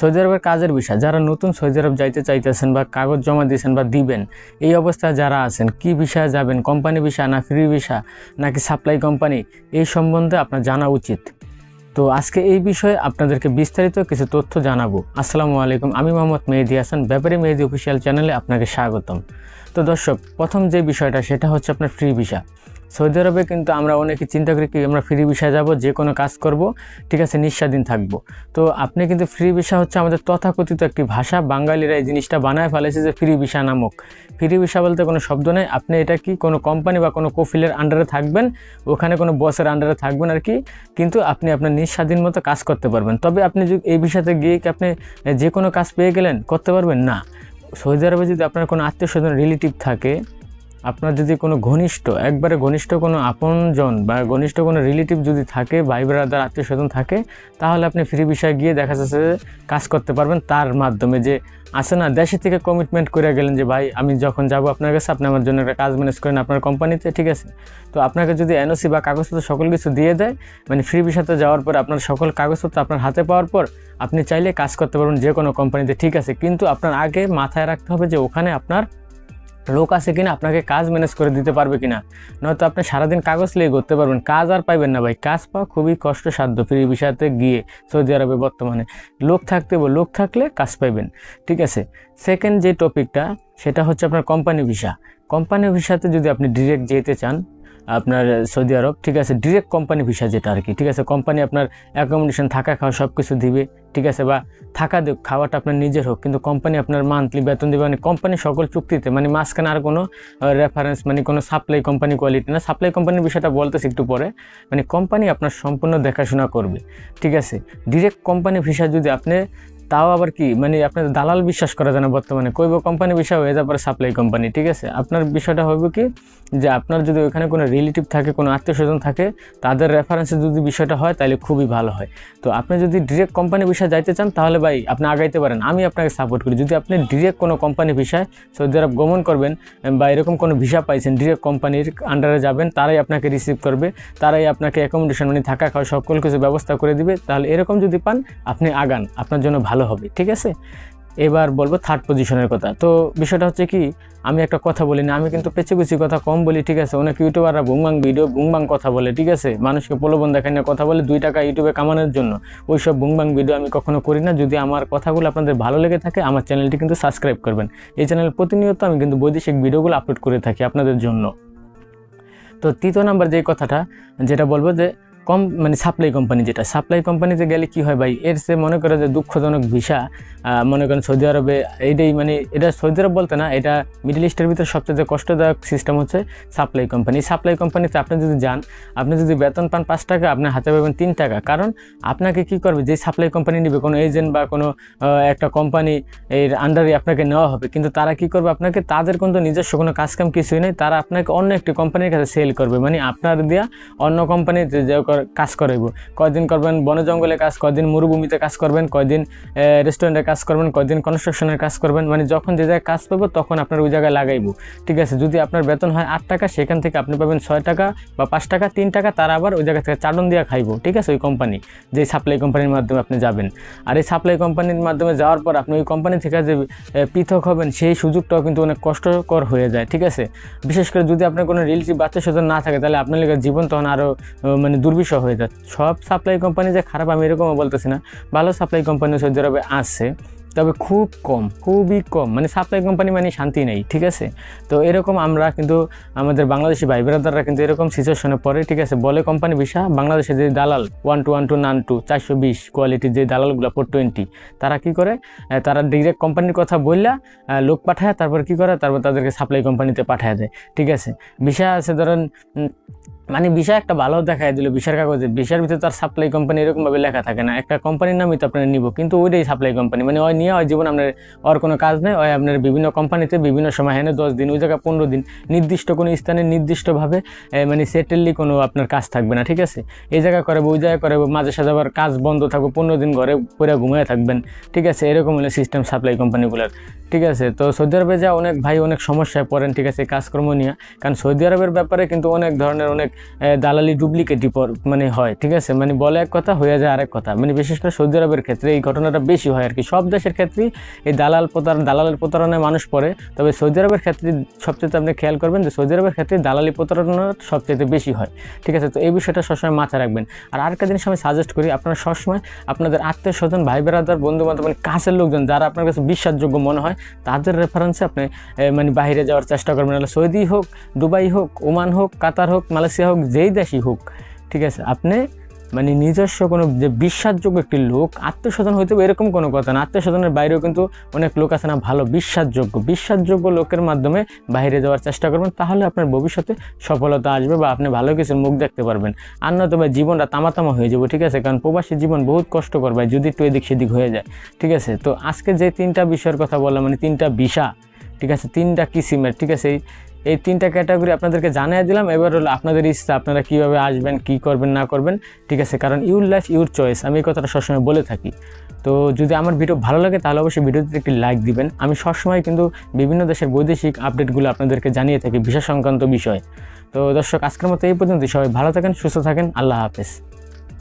Saudi আরবের কাজের বিষয়, যারা নতুন সৌদি আরব যাইতে চাইতেছেন বা কাগজ জমা দিয়েছেন বা দিবেন, এই অবস্থায় যারা আছেন, কি বিষয়ে যাবেন, কোম্পানি বিষয় না ফ্রি ভিসা নাকি সাপ্লাই কোম্পানি, এই সম্বন্ধে আপনার জানা উচিত। তো আজকে এই বিষয়ে আপনাদেরকে বিস্তারিত কিছু তথ্য জানাব। আসসালামু আলাইকুম, আমি মোহাম্মদ মেহেদি হাসান, ব্যাপারী মেহেদি অফিসিয়াল চ্যানেলে আপনাকে স্বাগতম। তো দর্শক, প্রথম যে বিষয়টা, সেটা হচ্ছে আপনার ফ্রি ভিসা। সৌদি আরবে কিন্তু আমরা অনেকে চিন্তা করি কি আমরা ফ্রি ভিসা যাব, যে কোনো কাজ করব, ঠিক আছে, নিঃস্বাধীন থাকব। তো আপনি কিন্তু ফ্রি ভিসা হচ্ছে আমাদের তথাকথিত একটি ভাষা, বাঙালিরা এই জিনিসটা বানায় ফেলেছে যে ফ্রি ভিসা নামক। ফ্রি ভিসা বলতে কোনো শব্দ নেই, আপনি এটা কি কোনো কোম্পানি বা কোনো কফিলের আন্ডারে থাকবেন, ওখানে কোনো বসের আন্ডারে থাকবেন আর কি, কিন্তু আপনি আপনার নিঃস্বাধীন মতো কাজ করতে পারবেন। তবে আপনি এই বিষয়তে গিয়ে কি আপনি যে কোনো কাজ পেয়ে গেলেন, করতে পারবেন? না। সৌদি আরবে যদি আপনার কোনো আত্মীয় স্বজন রিলেটিভ থাকে আপনার যদি কোনো ঘনিষ্ঠ, একবারে ঘনিষ্ঠ কোনো আপনজন বা ঘনিষ্ঠ কোনো রিলেটিভ যদি থাকে, ভাই ব্রাদার আত্মীয় স্বজন থাকে, তাহলে আপনি ফ্রি বিষয়ে গিয়ে দেখা যাচ্ছে কাজ করতে পারবেন তার মাধ্যমে যে আছে না দেশে থেকে কমিটমেন্ট করে গেলেন যে, ভাই, আমি যখন যাব আপনার কাছে, আপনি আমার জন্য একটা কাজ ম্যানেজ করেন আপনার কোম্পানিতে ঠিক আছে? তো আপনাকে যদি এনওসি বা কাগজপত্র সকল কিছু দিয়ে দেয় মানে ফ্রি ভিসাতে যাওয়ার পর আপনার সকল কাগজপত্র আপনার হাতে পাওয়ার পর, আপনি চাইলে কাজ করতে পারবেন যে কোনো কোম্পানিতে ঠিক আছে? কিন্তু আপনার আগে মাথায় রাখতে হবে যে, ওখানে আপনার লোক আছে কিনা, আপনাকে কাজ ম্যানেজ করে দিতে পারবে কিনা। নয়তো আপনি সারাদিন কাগজ লিয়ে করতে পারবেন, কাজ আর পাইবেন না ভাই। কাজ পাওয়া খুবই কষ্টসাধ্য ফ্রি বিষয়তে গিয়ে সৌদি আরবে বর্তমানে। লোক থাকতে লোক থাকলে কাজ পাইবেন, ঠিক আছে? সেকেন্ড যে টপিকটা সেটা হচ্ছে আপনার কোম্পানি ভিসা কোম্পানি ভিসাতে যদি আপনি ডিরেক্ট যেতে চান আপনার সৌদি আরব, ঠিক আছে? ডিরেক্ট কোম্পানি ভিসা যেটা আর কি ঠিক আছে? কোম্পানি আপনার অ্যাকোমোডেশন থাকা খাওয়া সব কিছু দিবে, ঠিক আছে? বা থাকা দেখ খাওয়াটা আপনার নিজের হোক, কিন্তু কোম্পানি আপনার মান্থলি বেতন দেবে মানে কোম্পানি সকল চুক্তিতে মানে মাঝখানে আর কোনো রেফারেন্স মানে কোনো সাপ্লাই কোম্পানি কোয়ালিটি না। সাপ্লাই কোম্পানির বিষয়টা বলতেছি একটু পরে মানে কোম্পানি আপনার সম্পূর্ণ দেখাশোনা করবে, ঠিক আছে? ডিরেক্ট কোম্পানি ভিসা যদি আপনি, তাও আবার কি মানে আপনার দালাল বিশ্বাস করা যায় না বর্তমানে, কইব কোম্পানি বিষয় হয়ে যাবে সাপ্লাই কোম্পানি ঠিক আছে? আপনার বিষয়টা হবে কি যে আপনার যদি ওখানে কোনো রিলেটিভ থাকে, কোনো আত্মীয় স্বজন থাকে, তাদের রেফারেন্সে যদি বিষয়টা হয়, তাহলে খুবই ভালো হয়। তো আপনি যদি ডিরেক্ট কোম্পানি বিষয়ে যাইতে চান, তাহলে ভাই আপনি আগাইতে পারেন, আমি আপনাকে সাপোর্ট করি। যদি আপনি ডিরেক্ট কোনো কোম্পানি ভিসায় সৌদি আরব গমন করবেন বা এরকম কোনো ভিসা পাইছেন ডিরেক্ট কোম্পানির আন্ডারে যাবেন, তারাই আপনাকে রিসিভ করবে, তারাই আপনাকে অ্যাকোমোডেশন মানে থাকা খাওয়া, সকল কিছু ব্যবস্থা করে দিবে। তাহলে এরকম যদি পান, আপনি আগান, আপনার জন্য ভালো হবে, ঠিক আছে? এবার বলব থার্ড পজিশনের কথা। তো বিষয়টা হচ্ছে কি, আমি একটা কথা বলি না, আমি কিন্তু পেছে কুচি কথা কম বলি, ঠিক আছে? অনেক ইউটিউবাররা বুংবাং ভিডিও বুংবাং কথা বলে, ঠিক আছে? মানুষকে প্রলোভন দেখায় না, কথা বলে দুই টাকা ইউটিউবে কামানোর জন্য। ওই সব বুংবাং ভিডিও আমি কখনো করি না। যদি আমার কথাগুলো আপনাদের ভালো লেগে থাকে, আমার চ্যানেলটি কিন্তু সাবস্ক্রাইব করবেন। এই চ্যানেল প্রতিনিয়ত আমি কিন্তু বৈদেশিক ভিডিওগুলো আপলোড করে থাকি আপনাদের জন্য। তো তৃতীয় নাম্বার যে কথাটা, যেটা বলব যে কম মানে সাপ্লাই কোম্পানি যেটা সাপ্লাই কোম্পানিতে গেলে কি হয় ভাই? এর সে মনে করে যে দুঃখজনক ভিসা মনে করেন সৌদি আরবে, এইটাই মানে এটা সৌদি আরব বলতে না, এটা মিডল ইস্টের ভিতরে সবচেয়ে কষ্টদায়ক সিস্টেম হচ্ছে সাপ্লাই কোম্পানি সাপ্লাই কোম্পানিতে আপনি যদি যান, আপনি যদি বেতন পান পাঁচ টাকা, আপনার হাতে পাবেন তিন টাকা। কারণ আপনাকে কি করবে? যে সাপ্লাই কোম্পানি নেবে, কোনো এজেন্ট বা কোনো একটা কোম্পানি এর আন্ডারে আপনাকে নেওয়া হবে। কিন্তু তারা কি করবে আপনাকে? তাদের কিন্তু নিজস্ব কোনো কাজকাম কিছুই নেই। তারা আপনাকে অন্য একটি কোম্পানির কাছে সেল করবে। মানে আপনার দেওয়া অন্য কোম্পানিতে যে কাজ করাইব। কয়দিন করবেন বনে জঙ্গলে কাজ, কয়দিন মরুভূমিতে কাজ করবেন, কয়দিন রেস্টুরেন্টে কাজ করবেন, কয়দিন কনস্ট্রাকশনের কাজ করবেন মানে যখন যে জায়গায় কাজ পাবো তখন আপনার ওই জায়গায় লাগাইবো। ঠিক আছে? যদি আপনার বেতন হয় আট টাকা, সেখান থেকে আপনি পাবেন ছয় টাকা বা পাঁচ টাকা, তিন টাকা, তারা আবার ওই জায়গা থেকে চাটন দিয়ে খাইবো। ঠিক আছে? ওই কোম্পানি যে সাপ্লাই কোম্পানির মাধ্যমে আপনি যাবেন। আর এই সাপ্লাই কোম্পানির মাধ্যমে যাওয়ার পর আপনি ওই কোম্পানি থেকে যে পৃথক হবেন, সেই সুযোগটাও কিন্তু অনেক কষ্টকর হয়ে যায়। ঠিক আছে? বিশেষ করে যদি আপনার কোনো রিলেটিভ বাচ্চা স্বজন না থাকে, তাহলে আপনার জীবন তখন আরও মানে দুর্বিষহ হয়ে যায়। সব সাপ্লাই কোম্পানি যে খারাপ, আমি এরকমও বলতেছি না। ভালো সাপ্লাই কোম্পানি সৌদি আরবে আছে, তবে খুব কম, খুবই কম। মানে সাপ্লাই কোম্পানি মানে শান্তি নেই, ঠিক আছে? তো এরকম আমরা কিন্তু আমাদের বাংলাদেশি ভাই ব্রাদাররা কিন্তু এরকম সিচুয়েশনে পড়ে, ঠিক আছে? বলে কোম্পানি ভিসা, বাংলাদেশে যে দালাল ওয়ান টু ওয়ান টু নান টু চারশো বিশ কোয়ালিটির যে দালালগুলো ফোর টোয়েন্টি তারা কি করে? তারা ডিরেক্ট কোম্পানির কথা বললা লোক পাঠায়, তারপর কি করে? তারপর তাদেরকে সাপ্লাই কোম্পানিতে পাঠায় দেয়, ঠিক আছে? ভিসা আছে, ধরেন মানে বিষয় একটা ভালো দেখায় দিল বিশার কাগজে। বিশার ভিতরে তার সাপ্লাই কোম্পানি এরকমভাবে লেখা থাকে না। একটা কোম্পানির নামই তো আপনার নিব, কিন্তু ওইটাই সাপ্লাই কোম্পানি মানে ওই নিয়ে ওই জীবন আপনার ওর কোনো কাজ নেই, ওই আপনার বিভিন্ন কোম্পানিতে বিভিন্ন সময় হেনে দশ দিন, ওই জায়গায় পনেরো দিন, নির্দিষ্ট কোনো স্থানে নির্দিষ্টভাবে মানে সেটেললি কোনো আপনার কাজ থাকবে না, ঠিক আছে? এই জায়গা করে ওই জায়গায় করে মাঝে সাঝে আবার কাজ বন্ধ থাকবে, পনেরো দিন ঘরে পরে ঘুমিয়ে থাকবেন, ঠিক আছে? এরকম হলো সিস্টেম সাপ্লাই কোম্পানিগুলোর ঠিক আছে? তো সৌদি আরবে যা অনেক ভাই অনেক সমস্যায় পড়েন, ঠিক আছে, কাজকর্ম নিয়ে। কারণ সৌদি আরবের ব্যাপারে কিন্তু অনেক ধরনের অনেক দালালি ডুপ্লিকেটই মানে হয়, ঠিক আছে? মানে বলে এক কথা, হয়ে যায় আরেক কথা। মানে বিশেষ করে সৌদি আরবের ক্ষেত্রে এই ঘটনাটা বেশি হয় আর কি সব দেশের ক্ষেত্রেই এই দালাল প্রতার, দালালের প্রতারণায় মানুষ পড়ে। তবে সৌদি আরবের ক্ষেত্রে সবচেয়ে আপনি খেয়াল করবেন যে সৌদি আরবের ক্ষেত্রে দালালি প্রতারণা সবচেয়ে বেশি হয়, ঠিক আছে? তো এই বিষয়টা সবসময় মাথায় রাখবেন। আর আরেকটা জিনিস আমি সাজেস্ট করি, আপনারা সবসময় আপনাদের আত্মীয় স্বজন ভাই বেড়াদার বন্ধু বান্ধব মানে কাছের লোকজন, যারা আপনার কাছে বিশ্বাসযোগ্য মনে হয় তাদের রেফারেন্সে আপনি মানে বাইরে যাওয়ার চেষ্টা করবেন। নাহলে সৌদি হোক, দুবাই হোক, ওমান হোক, কাতার হোক, মালয়েশিয়া হোক, যেই দেশই হোক, ঠিক আছে? আপনি মানে নিজস্ব কোনো যে বিশ্বাসযোগ্য একটি লোক, আত্মীয়স্বজন হইতে এরকম কোনো কথা না। আত্মীয়স্বজনের বাইরেও কিন্তু অনেক লোক আছে না, ভালো বিশ্বাসযোগ্য। বিশ্বাসযোগ্য লোকের মাধ্যমে বাইরে যাওয়ার চেষ্টা করবেন, তাহলে আপনার ভবিষ্যতে সফলতা আসবে বা আপনি ভালো কিছুর মুখ দেখতে পারবেন। আর নয়তো ভাই জীবনটা তামাতামা হয়ে যাবে, ঠিক আছে? কারণ প্রবাসী জীবন বহুত কষ্ট করবে যদি একটু এদিক সেদিক হয়ে যায়, ঠিক আছে? তো আজকে যে তিনটা বিষয়ের কথা বললাম মানে তিনটা বিষা ঠিক আছে? তিনটা কিসিমের, ঠিক আছে? এই তিনটা ক্যাটাগরি আপনাদেরকে জানিয়ে দিলাম। এবার হলো আপনাদের ইচ্ছা, আপনারা কীভাবে আসবেন, কি করবেন, না করবেন, ঠিক আছে? কারণ ইউর লাইফ ইউর চয়েস আমি এই কথাটা সবসময় বলে থাকি। তো যদি আমার ভিডিও ভালো লাগে, তাহলে অবশ্যই ভিডিওতে একটি লাইক দিবেন। আমি সবসময় কিন্তু বিভিন্ন দেশের বৈদেশিক আপডেটগুলো আপনাদেরকে জানিয়ে থাকি, ভিসা সংক্রান্ত বিষয়। তো দর্শক, আজকের মতো এই পর্যন্ত সবাই ভালো থাকেন, সুস্থ থাকেন। আল্লাহ হাফেজ।